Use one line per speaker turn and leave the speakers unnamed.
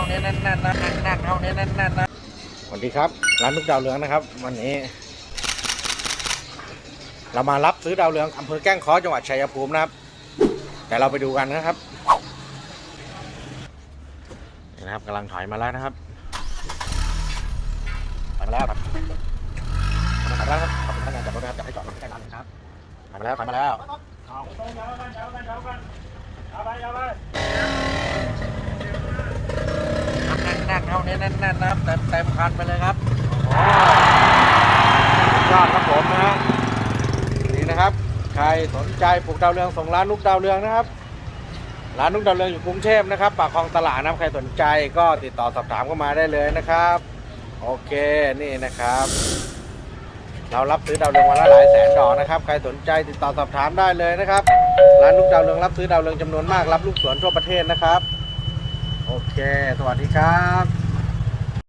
ท่านี้แน่นๆนะแน่นๆเท่านี้แน่นๆนะสวัสดีครับ ร้านลูกดาวเรืองนะครับ วันนี้ เรามารับซื้อดาวเรืองอำเภอแก้งเคอจังหวัดชัยภูมินะครับ แต่เราไปดูกันนะครับนี่นะครับกำลังถอยมาแล้วนะครับถอยมาแล้วครับถอยมาแล้วครับขอบคุณพนักงานจัดรถนะครับจัดให้จอดรถใกล้ร้านเลยครับถอยมาแล้วถอยมาแล้วแน่นๆ เท่านี้แน่นๆนะครับเต็มเต็มคันไปเลยครับยอดครับผมนะฮะนี่นะครับ ใครสนใจปลูกดาวเรืองส่งร้านลูกดาวเรืองนะครับ ร้านลูกดาวเรืองอยู่กรุงเทพนะครับปากคลองตลาดนะครับใครสนใจก็ติดต่อสอบถามเข้ามาได้เลยนะครับ โอเคนี่นะครับ เรารับซื้อดาวเรืองวันละหลายแสนดอกนะครับ ใครสนใจติดต่อสอบถามได้เลยนะครับ ร้านลูกดาวเรืองรับซื้อดาวเรืองจำนวนมากรับลูกสวนทั่วประเทศนะครับ โอเค สวัสดีครับ